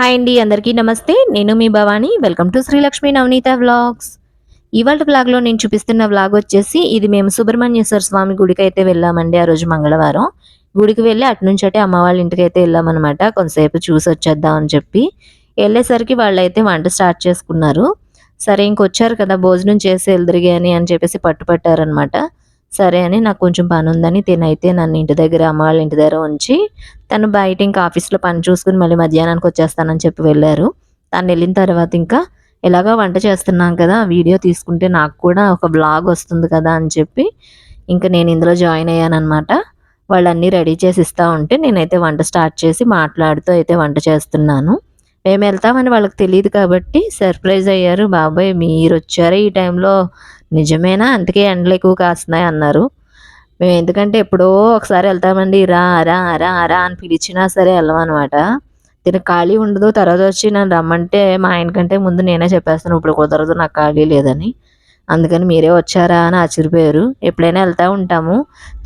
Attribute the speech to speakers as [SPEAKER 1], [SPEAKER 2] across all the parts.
[SPEAKER 1] Hi అండి అందరికీ నమస్తే. నేను మీ Bhavani. Welcome to Srilakshmi Navaneetha vlogs ఇవాళ వ్లాగ్లో నేను చూపిస్తున్న వ్లాగ్ వచ్చేసి ఇది మేము సుబ్రహ్మణ్యేశ్వర స్వామి గుడికి అయితే వెళ్ళామండి ఆ రోజు మంగళవారం. గుడికి వెళ్ళి అటు నుంచి అటే అమ్మ వాళ్ళ ఇంటికి అయితే వెళ్ళామన్నమాట. కొంతసేపు చూసి వచ్చేద్దాం అని చెప్పి వెళ్ళేసరికి వాళ్ళు అయితే వంట స్టార్ట్ చేసుకున్నారు. సరే ఇంకొచ్చారు కదా భోజనం చేసి వెళ్దిరిగాని అని చెప్పేసి పట్టుపట్టారనమాట సరే అని నాకు కొంచెం పని ఉందని తినైతే నన్ను ఇంటి దగ్గర అమ్మ వాళ్ళ ఇంటి దగ్గర ఉంచి తను బయట ఇంకా ఆఫీస్లో పని చూసుకుని మళ్ళీ మధ్యాహ్నానికి వచ్చేస్తానని చెప్పి వెళ్ళారు. తను వెళ్ళిన తర్వాత ఇంకా ఎలాగో వంట చేస్తున్నాం కదా వీడియో తీసుకుంటే నాకు కూడా ఒక బ్లాగ్ వస్తుంది కదా అని చెప్పి ఇంకా నేను ఇందులో జాయిన్ అయ్యాను అనమాట వాళ్ళు అన్నీ రెడీ చేసి ఇస్తూ ఉంటే నేనైతే వంట స్టార్ట్ చేసి మాట్లాడుతూ అయితే వంట చేస్తున్నాను. మేము వెళ్తామని వాళ్ళకి తెలియదు కాబట్టి సర్ప్రైజ్ అయ్యారు. బాబాయ్ మీరు వచ్చారు ఈ టైంలో నిజమేనా? అందుకే ఎండలు ఎక్కువ కాస్తున్నాయి అన్నారు. మేము ఎందుకంటే ఎప్పుడో ఒకసారి వెళ్తామండి. రా రా రా రా అని పిలిచినా సరే వెళ్ళమన్నమాట. దీనికి ఖాళీ ఉండదు. తర్వాత వచ్చి నన్ను రమ్మంటే మా ఆయన కంటే ముందు నేనే చెప్పేస్తాను. ఇప్పుడు కుదరదు నాకు ఖాళీ లేదని. అందుకని మీరే వచ్చారా అని ఆశ్చర్యపోయారు. ఎప్పుడైనా వెళ్తూ ఉంటాము.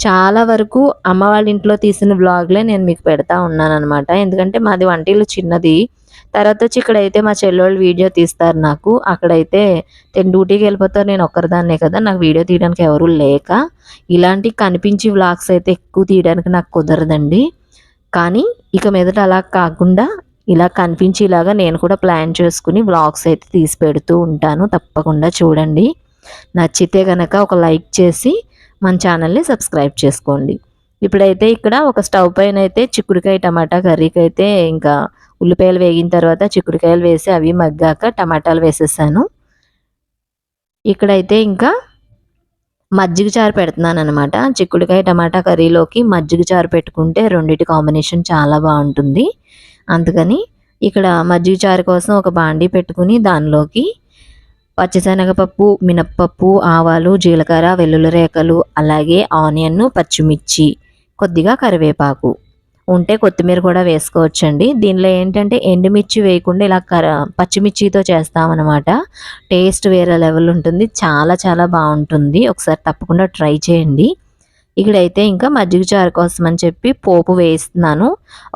[SPEAKER 1] చాలా వరకు అమ్మ వాళ్ళ ఇంట్లో తీసిన బ్లాగ్లే నేను మీకు పెడతా ఉన్నాను అనమాట ఎందుకంటే మాది వంటిల్లు చిన్నది. తర్వాత వచ్చి ఇక్కడైతే మా చెల్లెళ్ళు వీడియో తీస్తారు నాకు. అక్కడైతే నేను డ్యూటీకి వెళ్ళిపోతారు నేను ఒక్కరిదాన్నే కదా. నాకు వీడియో తీయడానికి ఎవరు లేక ఇలాంటి కనిపించి వ్లాగ్స్ అయితే ఎక్కువ తీయడానికి నాకు కుదరదండి. కానీ ఇక మీదట అలా కాకుండా ఇలా కనిపించేలాగా నేను కూడా ప్లాన్ చేసుకుని వ్లాగ్స్ అయితే తీసి పెడుతూ ఉంటాను. తప్పకుండా చూడండి. నచ్చితే కనుక ఒక లైక్ చేసి మన ఛానల్ని సబ్స్క్రైబ్ చేసుకోండి. ఇప్పుడైతే ఇక్కడ ఒక స్టవ్ పైన అయితే చిక్కుడుకాయ టమాటా కర్రీకి అయితే ఇంకా ఉల్లిపాయలు వేగిన తర్వాత చిక్కుడుకాయలు వేసి అవి మగ్గాక టమాటాలు వేసేసాను. ఇక్కడైతే ఇంకా మజ్జిగ చారు పెడుతున్నాను అనమాట చిక్కుడుకాయ టమాటా కర్రీలోకి మజ్జిగ చారు పెట్టుకుంటే రెండింటి కాంబినేషన్ చాలా బాగుంటుంది. అందుకని ఇక్కడ మజ్జిగ చారు కోసం ఒక బాండీ పెట్టుకుని దానిలోకి పచ్చిశనగపప్పు మినప్పప్పు ఆవాలు జీలకర్ర వెల్లుల్లి రేఖలు అలాగే ఆనియన్ పచ్చిమిర్చి కొద్దిగా కరివేపాకు. ఉంటే కొత్తిమీర కూడా వేసుకోవచ్చండి. దీనిలో ఏంటంటే ఎండుమిర్చి వేయకుండా ఇలా కర పచ్చిమిర్చితో చేస్తామన్నమాట. టేస్ట్ వేరే లెవెల్ ఉంటుంది. చాలా చాలా బాగుంటుంది. ఒకసారి తప్పకుండా ట్రై చేయండి. ఇక్కడైతే ఇంకా మజ్జిగ చారు కోసం అని చెప్పి పోపు వేస్తున్నాను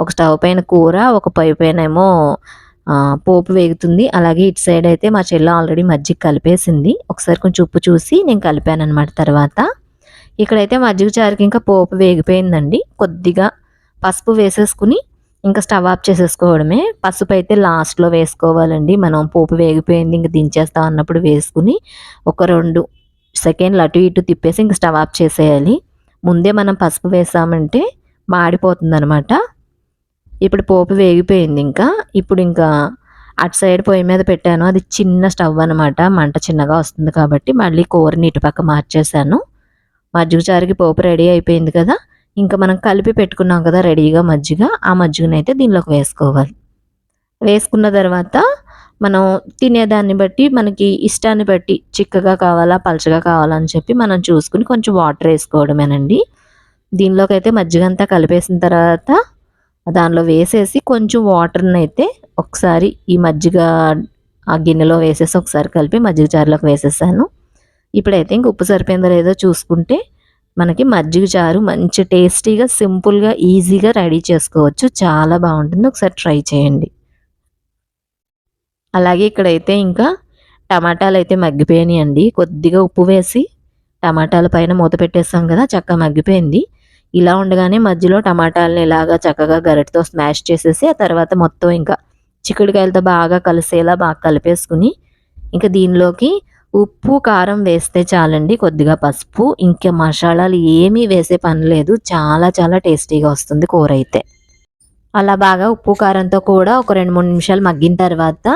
[SPEAKER 1] ఒక స్టవ్ పైన కూర ఒక పై పైన ఏమో పోపు వేగుతుంది. అలాగే ఇటు సైడ్ అయితే మా చెల్లె ఆల్రెడీ మజ్జిగ కలిపేసింది. ఒకసారి కొంచెం ఉప్పు చూసి నేను కలిపాను అనమాట తర్వాత. ఇక్కడైతే మజ్జిగ చారుకి ఇంకా పోపు వేగిపోయిందండి. కొద్దిగా పసుపు వేసేసుకుని ఇంకా స్టవ్ ఆఫ్ చేసేసుకోవడమే. పసుపు అయితే లాస్ట్లో వేసుకోవాలండి. మనం పోపు వేగిపోయింది ఇంకా దించేస్తాం అన్నప్పుడు వేసుకుని ఒక రెండు సెకండ్లు అటు ఇటు తిప్పేసి ఇంక స్టవ్ ఆఫ్ చేసేయాలి. ముందే మనం పసుపు వేసామంటే మాడిపోతుంది అనమాట ఇప్పుడు పోపు వేగిపోయింది ఇంకా. ఇప్పుడు ఇంకా అటు సైడ్ పొయ్యి మీద పెట్టాను. అది చిన్న స్టవ్ అనమాట మంట చిన్నగా వస్తుంది కాబట్టి మళ్ళీ కూరని ఇటుపక్క మార్చేసాను మజ్జిగ చారుకి పోపు రెడీ అయిపోయింది కదా. ఇంకా మనం కలిపి పెట్టుకున్నాం కదా రెడీగా మజ్జిగ. ఆ మజ్జిగనైతే దీనిలోకి వేసుకోవాలి. వేసుకున్న తర్వాత మనం తినేదాన్ని బట్టి మనకి ఇష్టాన్ని బట్టి చిక్కగా కావాలా పలచగా కావాలా అని చెప్పి మనం చూసుకుని కొంచెం వాటర్ వేసుకోవడమేనండి. దీనిలోకి అయితే మజ్జిగ అంతా కలిపేసిన తర్వాత దానిలో వేసేసి కొంచెం వాటర్ని అయితే ఒకసారి ఈ మజ్జిగ ఆ గిన్నెలో వేసేసి ఒకసారి కలిపి మజ్జిగ చారులోకి వేసేసాను. ఇప్పుడైతే ఇంక ఉప్పు సరిపోయిందో లేదో చూసుకుంటే మనకి మజ్జిగ చారు మంచి టేస్టీగా సింపుల్గా ఈజీగా రెడీ చేసుకోవచ్చు. చాలా బాగుంటుంది. ఒకసారి ట్రై చేయండి. అలాగే ఇక్కడైతే ఇంకా టమాటాలు అయితే మగ్గిపోయినాయి అండి. కొద్దిగా ఉప్పు వేసి టమాటాల పైన మూత పెట్టేస్తాం కదా చక్కగా మగ్గిపోయింది. ఇలా ఉండగానే మధ్యలో టమాటాలని ఇలాగా చక్కగా గరిటతో స్మాష్ చేసేసి ఆ తర్వాత మొత్తం ఇంకా చిక్కుడుకాయలతో బాగా కలిసేలా బాగా కలిపేసుకుని ఇంకా దీనిలోకి ఉప్పు కారం వేస్తే చాలండి. కొద్దిగా పసుపు ఇంకా మసాలాలు ఏమీ వేసే పని లేదు. చాలా చాలా టేస్టీగా వస్తుంది కూర అయితే. అలా బాగా ఉప్పు కారంతో కూడా ఒక రెండు మూడు నిమిషాలు మగ్గిన తర్వాత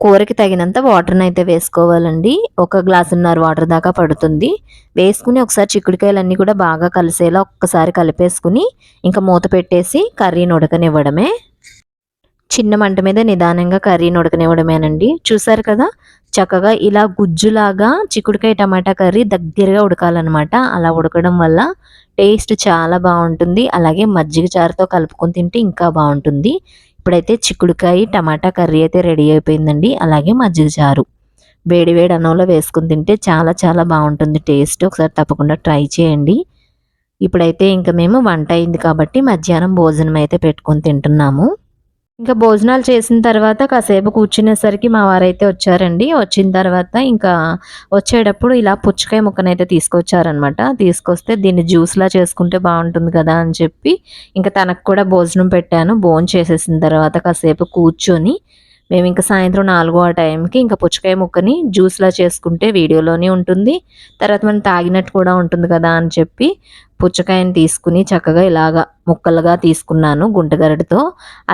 [SPEAKER 1] కూరకి తగినంత వాటర్ని అయితే వేసుకోవాలండి. ఒక గ్లాసున్నర వాటర్ దాకా పడుతుంది. వేసుకుని ఒకసారి చిక్కుడుకాయలన్నీ కూడా బాగా కలిసేలా ఒక్కసారి కలిపేసుకుని ఇంకా మూత పెట్టేసి కర్రీని ఉడకనివ్వడమే చిన్న మంట మీద నిదానంగా కర్రీని ఉడకనివ్వడమేనండి చూసారు కదా? చక్కగా ఇలా గుజ్జులాగా చిక్కుడుకాయ టమాటా కర్రీ దగ్గరగా ఉడకాలన్నమాట. అలా ఉడకడం వల్ల టేస్ట్ చాలా బాగుంటుంది. అలాగే మజ్జిగ చారుతో కలుపుకొని తింటే ఇంకా బాగుంటుంది. ఇప్పుడైతే చిక్కుడుకాయ టమాటా కర్రీ అయితే రెడీ అయిపోయిందండి. అలాగే మజ్జిగ చారు. వేడి వేడి అన్నంలో వేసుకుని తింటే చాలా చాలా బాగుంటుంది టేస్ట్. ఒకసారి తప్పకుండా ట్రై చేయండి. ఇప్పుడైతే ఇంకా మేము వంట అయింది కాబట్టి మధ్యాహ్నం భోజనం అయితే పెట్టుకొని తింటున్నాము. ఇంకా భోజనాలు చేసిన తర్వాత కాసేపు కూర్చునేసరికి మా వారైతే వచ్చారండి. వచ్చిన తర్వాత ఇంకా వచ్చేటప్పుడు ఇలా పుచ్చకాయ ముక్కనైతే తీసుకొచ్చారనమాట తీసుకొస్తే దీన్ని జ్యూస్లా చేసుకుంటే బాగుంటుంది కదా అని చెప్పి ఇంకా తనకు కూడా భోజనం పెట్టాను. భోజనం చేసేసిన తర్వాత కాసేపు కూర్చొని మేము ఇంకా సాయంత్రం నాలుగో ఆ టైంకి ఇంకా పుచ్చకాయ ముక్కని జ్యూస్లా చేసుకుంటే వీడియోలోనే ఉంటుంది. తర్వాత మనం తాగినట్టు కూడా ఉంటుంది కదా అని చెప్పి పుచ్చకాయని తీసుకుని చక్కగా ఇలాగా ముక్కలుగా తీసుకున్నాను గుంటగరటితో.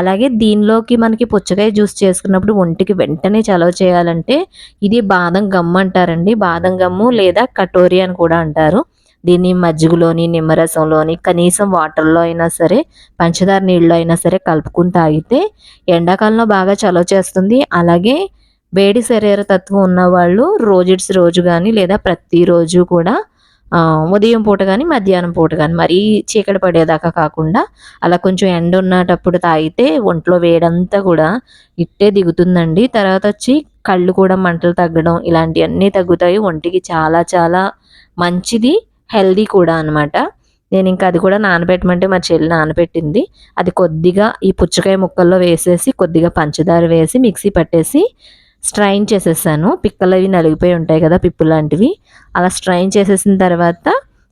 [SPEAKER 1] అలాగే దీనిలోకి మనకి పుచ్చకాయ జ్యూస్ చేసుకున్నప్పుడు ఒంటికి వెంటనే చలవ చేయాలంటే ఇది బాదం గమ్ము అంటారండి. బాదం గమ్ము లేదా కటోరి అని కూడా అంటారు. దీన్ని మజ్జిగలోని నిమ్మరసంలోని కనీసం వాటర్లో అయినా సరే పంచదార నీళ్ళు అయినా సరే కలుపుకుని తాగితే ఎండాకాలంలో బాగా చలవ చేస్తుంది. అలాగే వేడి శరీర తత్వం ఉన్నవాళ్ళు రోజుడిసి రోజు కానీ లేదా ప్రతిరోజు కూడా ఉదయం పూట కానీ మధ్యాహ్నం పూట కానీ మరీ చీకటి పడేదాకా కాకుండా అలా కొంచెం ఎండ ఉన్నటప్పుడు తాగితే ఒంట్లో వేడంతా కూడా ఇట్టే దిగుతుందండి. తర్వాత వచ్చి కళ్ళు కూడా మంటలు తగ్గడం ఇలాంటివన్నీ తగ్గుతాయి. ఒంటికి చాలా చాలా మంచిది. హెల్దీ కూడా అనమాట నేను ఇంకా అది కూడా నానబెట్టమంటే మా చెల్లి నానబెట్టింది. అది కొద్దిగా ఈ పుచ్చకాయ ముక్కల్లో వేసేసి కొద్దిగా పంచదార వేసి మిక్సీ పట్టేసి స్ట్రైన్ చేసేసాను. పిక్కలు అవి నలిగిపోయి ఉంటాయి కదా పిప్పు లాంటివి. అలా స్ట్రైన్ చేసేసిన తర్వాత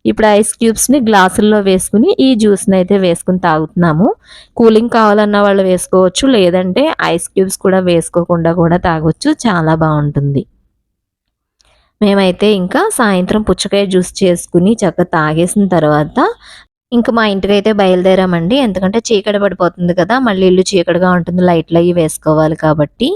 [SPEAKER 1] ఇప్పుడు ఐస్ క్యూబ్స్ని గ్లాసుల్లో వేసుకుని ఈ జ్యూస్ని అయితే వేసుకుని తాగుతున్నాము. కూలింగ్ కావాలన్న వాళ్ళు వేసుకోవచ్చు లేదంటే ఐస్ క్యూబ్స్ కూడా వేసుకోకుండా కూడా తాగొచ్చు. చాలా బాగుంటుంది. మేమైతే ఇంకా సాయంత్రం పుచ్చకాయ జ్యూస్ చేసుకుని చక్కగా తాగేసిన తర్వాత ఇంకా మా ఇంటికి అయితే బయలుదేరామండి. ఎందుకంటే చీకటి పడిపోతుంది కదా మళ్ళీ ఇల్లు చీకటిగా ఉంటుంది లైట్లు అవి వేసుకోవాలి కాబట్టి.